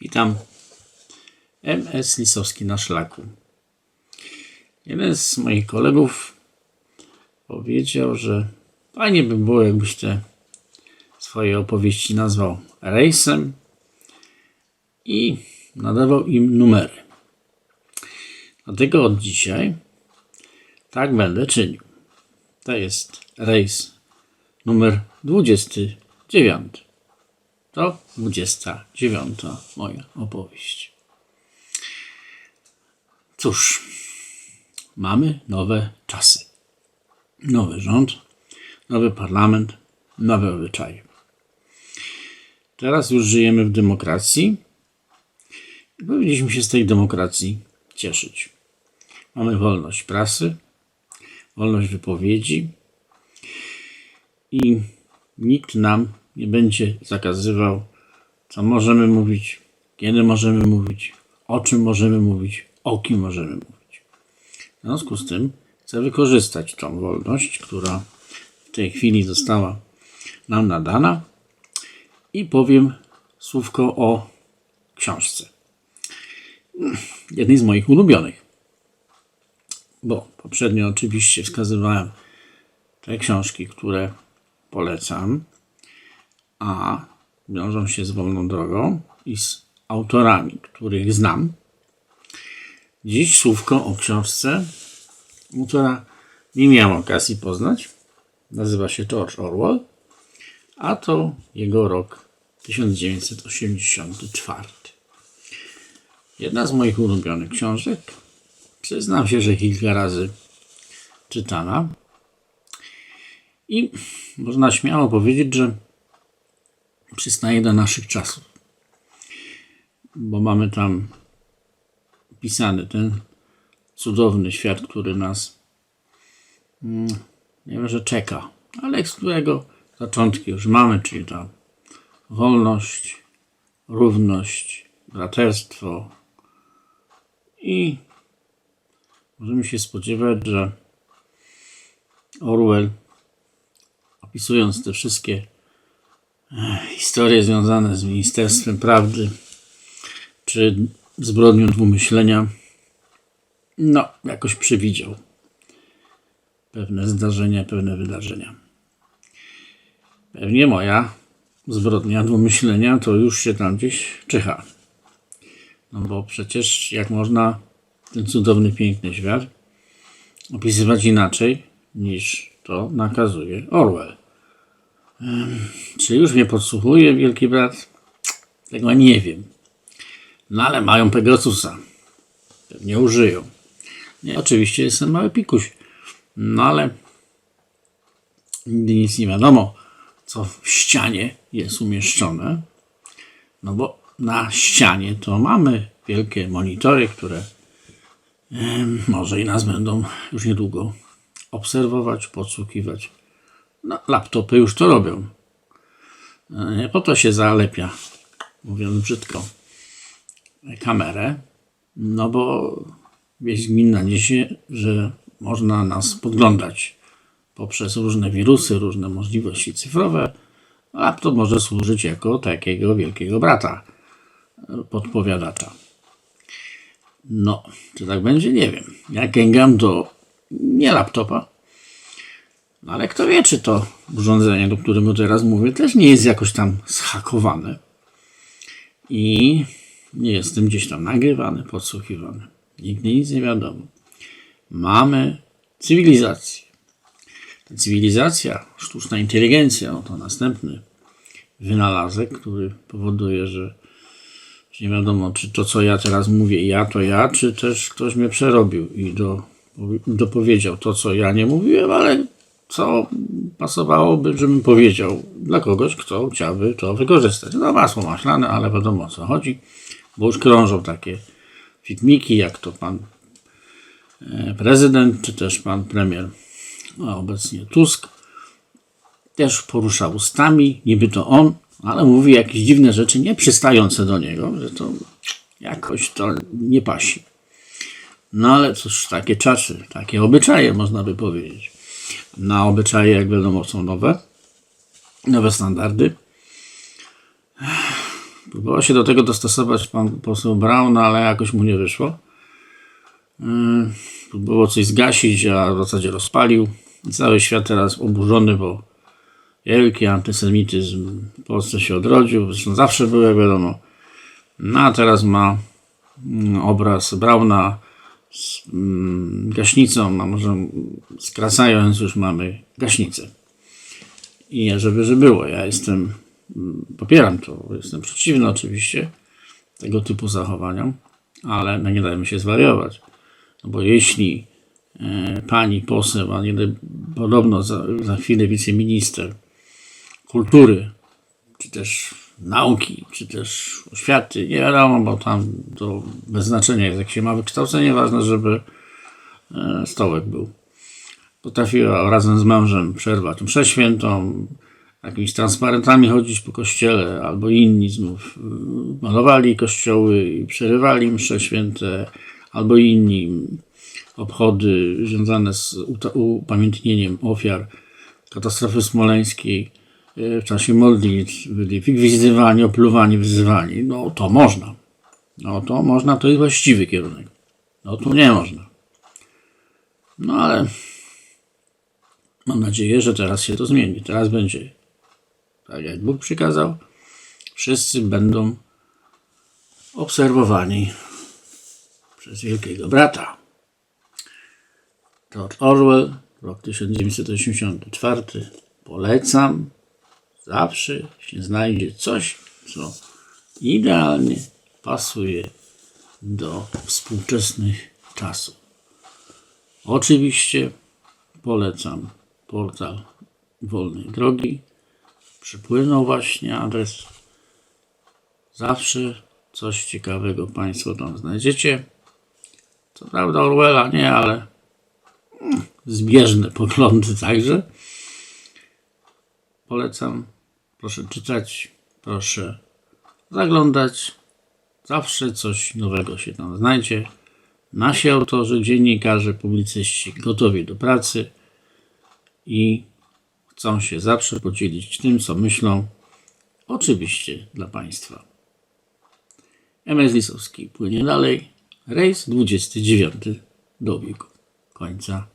Witam. MS Lisowski na szlaku. Jeden z moich kolegów powiedział, że fajnie by było, jakbyś te swoje opowieści nazwał rejsem i nadawał im numery. Dlatego od dzisiaj tak będę czynił. To jest rejs numer 29. To 29 moja opowieść. Cóż, mamy nowe czasy. Nowy rząd, nowy parlament, nowe obyczaje. Teraz już żyjemy w demokracji i powinniśmy się z tej demokracji cieszyć. Mamy wolność prasy, wolność wypowiedzi i nikt nam nie będzie zakazywał, co możemy mówić, kiedy możemy mówić, o czym możemy mówić, o kim możemy mówić. W związku z tym chcę wykorzystać tą wolność, która w tej chwili została nam nadana i powiem słówko o książce. Jednej z moich ulubionych. Bo poprzednio oczywiście wskazywałem te książki, które polecam, a wiążą się z wolną drogą i z autorami, których znam. Dziś słówko o książce, autora nie miałem okazji poznać. Nazywa się George Orwell, a to jego rok 1984. Jedna z moich ulubionych książek. Przyznam się, że kilka razy czytana. I można śmiało powiedzieć, że przystaje do naszych czasów. Bo mamy tam pisany ten cudowny świat, który nas mm, nie wiem, że czeka, ale z którego zaczątki już mamy, czyli ta wolność, równość, braterstwo i możemy się spodziewać, że Orwell opisując te wszystkie historie związane z Ministerstwem Prawdy czy zbrodnią dwumyślenia, no, jakoś przewidział pewne zdarzenia, pewne wydarzenia. Pewnie moja zbrodnia dwumyślenia to już się tam gdzieś czyha. No bo przecież jak można ten cudowny, piękny świat opisywać inaczej niż to nakazuje Orwell. Czy już mnie podsłuchuje wielki brat? Tego nie wiem. No ale mają Pegasusa. Pewnie użyją. Nie, oczywiście jestem mały pikuś. No ale nigdy nic nie wiadomo, co w ścianie jest umieszczone. No bo na ścianie to mamy wielkie monitory, które em, może i nas będą już niedługo obserwować, podsłuchiwać. No, laptopy już to robią. Nie po to się zalepia, mówiąc brzydko, kamerę, no bo wieść gminna niesie, że można nas podglądać poprzez różne wirusy, różne możliwości cyfrowe. Laptop może służyć jako takiego wielkiego brata, e, podpowiadacza. No, czy tak będzie? Nie wiem. Ja gęgam do nie laptopa, no ale kto wie, czy to urządzenie, do którego teraz mówię, też nie jest jakoś tam zhakowane i nie jestem gdzieś tam nagrywany, podsłuchiwany. Nigdy nic nie wiadomo. Mamy cywilizację. Ta cywilizacja, sztuczna inteligencja, no to następny wynalazek, który powoduje, że nie wiadomo, czy to, co ja teraz mówię, ja to ja, czy też ktoś mnie przerobił i do, dopowiedział to, co ja nie mówiłem, ale co pasowałoby, żebym powiedział dla kogoś, kto chciałby to wykorzystać. No masło maślane, ale wiadomo o co chodzi, bo już krążą takie filmiki, jak to pan e, prezydent, czy też pan premier, a obecnie Tusk, też porusza ustami, niby to on, ale mówi jakieś dziwne rzeczy nie przystające do niego, że to jakoś to nie pasi. No ale cóż, takie czasy, takie obyczaje można by powiedzieć. Na obyczaje, jak wiadomo, są nowe, nowe standardy. Próbował się do tego dostosować pan poseł Braun, ale jakoś mu nie wyszło. Yy, Próbował coś zgasić, a w zasadzie rozpalił. Cały świat teraz oburzony, bo wielki antysemityzm w Polsce się odrodził. Zresztą zawsze był, jak wiadomo. No a teraz ma mm, obraz Brauna z mm, gaśnicą, a może skracając już mamy gaśnicę. I żeby, że było, ja jestem, mm, popieram to, jestem przeciwny oczywiście tego typu zachowaniom, ale no nie dajmy się zwariować. No bo jeśli e, pani poseł, a nie podobno za, za chwilę wiceminister kultury, czy też nauki, czy też oświaty, nie wiadomo, bo tam to bez znaczenia jest, jak się ma wykształcenie, ważne, żeby e, stołek był. Potrafiła razem z mężem przerwać mszę świętą, jakimiś transparentami chodzić po kościele, albo inni znów y, malowali kościoły i przerywali msze święte, albo inni obchody związane z upamiętnieniem ofiar katastrofy smoleńskiej w czasie modlitw byli wygwizdywani, opluwani, wyzywani. No to można. No to można, to jest właściwy kierunek. No tu nie można. No ale mam nadzieję, że teraz się to zmieni. Teraz będzie tak jak Bóg przykazał. Wszyscy będą obserwowani przez wielkiego brata. George Orwell, rok 1984. Polecam. Zawsze się znajdzie coś, co idealnie pasuje do współczesnych czasów. Oczywiście polecam portal Wolnej Drogi. Przypłynął właśnie adres. Zawsze coś ciekawego Państwo tam znajdziecie. Co prawda Orwella nie, ale mm, zbieżne poglądy także. Polecam. Proszę czytać, proszę zaglądać. Zawsze coś nowego się tam znajdzie. Nasi autorzy, dziennikarze, publicyści gotowi do pracy i chcą się zawsze podzielić tym, co myślą, oczywiście dla Państwa. MS Lisowski płynie dalej. Rejs 29 dobiegł końca.